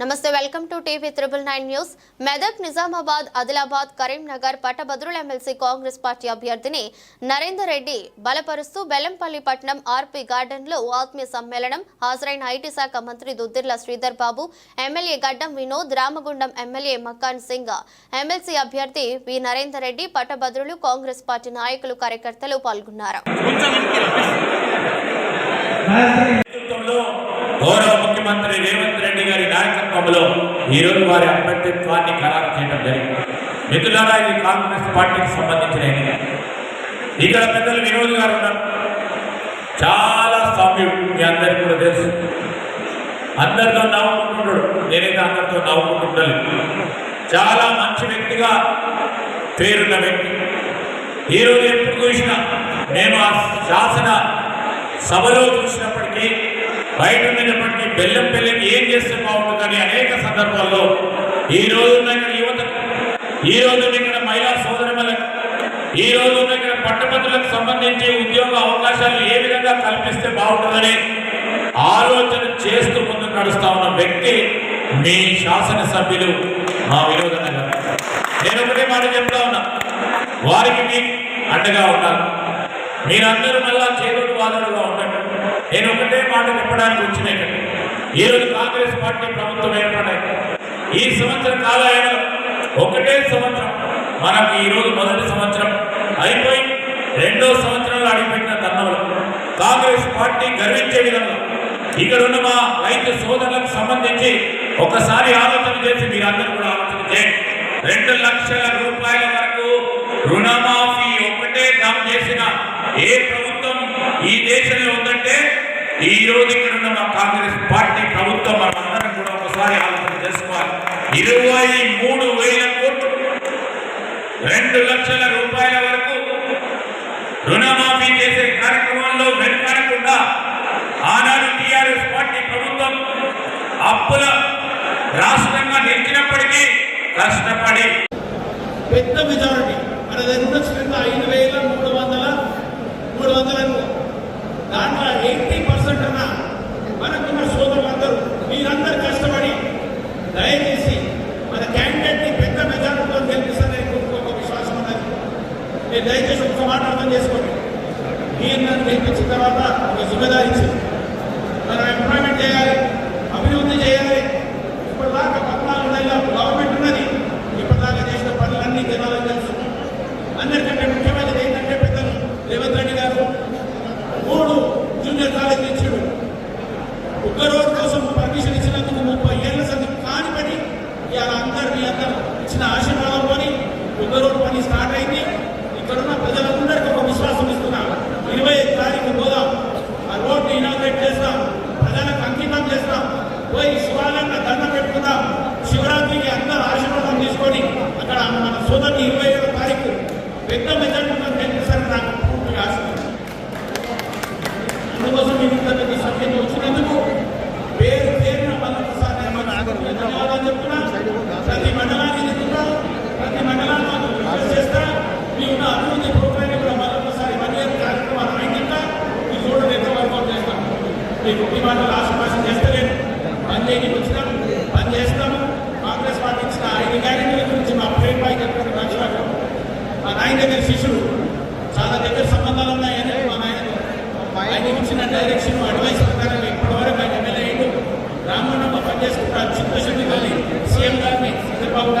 నమస్తే welcome to TV triple nine news. Medak Nizamabad Adilabad Karimnagar పట్టభద్రుల MLC Congress party అభ్యర్థిని నరేందర్ రెడ్డి బలపరుస్తూ బెల్లంపల్లి పట్నం ఆర్పీ గార్డెన్లో ఆత్మీయ సమ్మేళనం. హాజరైన ఐటీ శాఖ మంత్రి Duddilla Sridhar Babu MLA Gaddam Vinod Ramagundam MLA Makkan Singh MLC అభ్యర్థి వి నరేందర్ రెడ్డి పట్టభద్రులు కాంగ్రెస్ పార్టీ నాయకులు కార్యకర్తలు పాల్గొన్నారు. ముఖ్యమంత్రి రేవంత్ రెడ్డి గారి నాయకత్వంలో ఈరోజు వారి అభ్యర్థిత్వాన్ని ఖరారు చేయడం జరిగింది. మిత్రులారా ఇది కాంగ్రెస్ పార్టీకి సంబంధించిన ఎన్నిక ఇక్కడ పెద్దలు వినోద్ గారు ఉన్నారు. చాలా సౌమ్యుడు మీ అందరికీ కూడా తెలుసు. అందరితో నవ్వుకుంటున్నాడు నేనైతే అందరితో నవ్వుకుంటుండాలి చాలా మంచి వ్యక్తిగా పేరున్న వ్యక్తి. ఈరోజు ఎప్పుడు చూసినా నేను ఆ శాసన సభలో చూసినప్పటికీ బయట ఉన్నప్పటికీ బెల్లం పెళ్ళికి ఏం చేస్తే బాగుంటుందని అనేక సందర్భాల్లో ఈ రోజు ఉన్న ఇక్కడ యువతకు ఈ రోజు ఇక్కడ మహిళా సోదరులకు ఈ రోజు ఉన్న ఇక్కడ పట్టభద్రులకు సంబంధించి ఉద్యోగ అవకాశాలు ఏ విధంగా కల్పిస్తే బాగుంటుందని ఆలోచన చేస్తూ ముందుకు నడుస్తా ఉన్న వ్యక్తి మీ శాసనసభ్యులు మా వినోదన్న గారు. నేను ఒకటే మాట చెప్తా ఉన్నా. వారికి మీ అండగా ఉండాలి. మీరందరూ మళ్ళా చేతుడు వాదనగా ఉండండి. నేను ఒకటే మాట చెప్పడానికి వచ్చిన ఇక్కడ. ఈరోజు కాంగ్రెస్ పార్టీ ప్రభుత్వం ఏర్పడ్డాయి ఈ సంవత్సర కాలాయన ఒకటే సంవత్సరం. మనకు ఈరోజు మొదటి సంవత్సరం అయిపోయి రెండో సంవత్సరంలో అడిగిపెట్టిన తరుణంలో కాంగ్రెస్ పార్టీ గర్వించే విధంగా ఇక్కడ ఉన్న మా రైతు సోదరులకు సంబంధించి ఒకసారి ఆలోచన చేసి మీరందరూ కూడా ఆలోచన చేయండి. రెండు లక్షల రూపాయల వరకు రుణమాఫీ ఒకటే దమ్ చేసిన ఏ ప్రభుత్వం ఈ దేశంలో ఉందంటే ఈ రోజు ఇక్కడ ఉన్న మా కాంగ్రెస్ పార్టీ ప్రభుత్వం మనందరం కూడా ఒకసారి ఆలోచన చేసుకోవాలి. ఇరవై మూడు వేల కోట్లు. రెండు లక్షల రూపాయల వరకు రుణమాఫీ చేసే కార్యక్రమంలో వెనుకాడకుండా ఆనాడు టీఆర్ఎస్ పార్టీ ప్రభుత్వం అప్పుల రాష్ట్రంగా నిలిచినప్పటికీ కష్టపడి పెద్ద మెజారిటీ. మన దగ్గర ఐదు వేల మూడు వందల మూడు వందల దాంట్లో ఎయిటీ పర్సెంట్ అన్న మనకున్న సోదరులందరూ మీరందరూ కష్టపడి దయచేసి మన క్యాండిడేట్ని పెద్ద మెజారిటీతో గెలిపిస్తారని మీకు ఒక విశ్వాసం ఉన్నది మీరు దయచేసి ఒక మాట అర్థం చేసుకోండి. మీరు నన్ను నేర్పించిన తర్వాత ఒక జిమ్మేదారి మనం ఎంప్లాయ్మెంట్ చేయాలి అభివృద్ధి చేయాలి. ఇప్పటిదాకా పద్నాలుగు నెలల గవర్నమెంట్ ఉన్నది. ఇప్పటిదాకా చేసిన పనులన్నీ జనాలకు తెలుసు. అందరికంటే ముఖ్యమైనది ఏంటంటే పెద్దలు రేవంత్ రెడ్డి గారు మూడు జూనియర్ కాలేజీలు ఇచ్చాడు. ఒక్క రోజు కోసం పర్మిషన్ ఇచ్చినందుకు ముప్పై ఏళ్ళ సంది కాని పని. ఇవాళ అందరు మీ అందరూ ఇచ్చిన ఆశీర్వాదంతో ఒక్క రోజు పని స్టార్ట్ అయింది. ఇక్కడున్న ప్రజలందరికీ ఒక విశ్వాసం ఇస్తున్నా ఇరవై ఐదు తారీఖు పోదాం ఆ రోడ్డు ఇనాగ్రేట్ చేస్తాం. ప్రజలకు అంకితం చేస్తాం. పోయి శివాలయంలో దండ పెట్టుకుందాం. శివరాత్రికి అందరూ ఆశీర్వాదం తీసుకొని అక్కడ మన సోదరుని ఇరవై ఏడవ తారీఖు పెద్ద మెజార్టీ కనిపిస్తారు నాకు పూర్తిగా ఆశ అందుకోసం మీ ఇంతకు సభ్యులు వచ్చినందుకు పేరు పేరున మళ్ళొకసారి నేను ధన్యవాదాలు చెప్తున్నా. ప్రతి మండలానికి తిరుగుతా ప్రతి మండలాన్ని రిక్వెస్ట్ చేస్తా మీ ఉన్న అభివృద్ధి ప్రోగ్రాన్ని కూడా మళ్ళొకసారి వన్ ఇయర్ కార్యక్రమాలు అయినాక మీ చూడండి ఎంత వర్కౌట్ చేస్తాం మీ ఈ మాటలు ఆశపాశం చేస్తలేను పని చేయడానికి వచ్చినాం పని చేస్తాము కాంగ్రెస్ పార్టీ ఇచ్చిన ఐదు గ్యారెంటీల గురించి మా ప్రేమ్ పై చెప్పిన నచ్చారు మా నాయన దగ్గర శిష్యుడు చాలా దగ్గర సంబంధాలు ఉన్నాయని మా నాయనతో ఆయన ఇచ్చిన డైరెక్షన్ అడ్వైస్ ప్రకారం ఇప్పటివరకు ఆయన ఎమ్మెల్యే అయ్యాడు. రామన్నమ్మ పనిచేసుకుంటారు చిత్తశుద్ధి కలిగి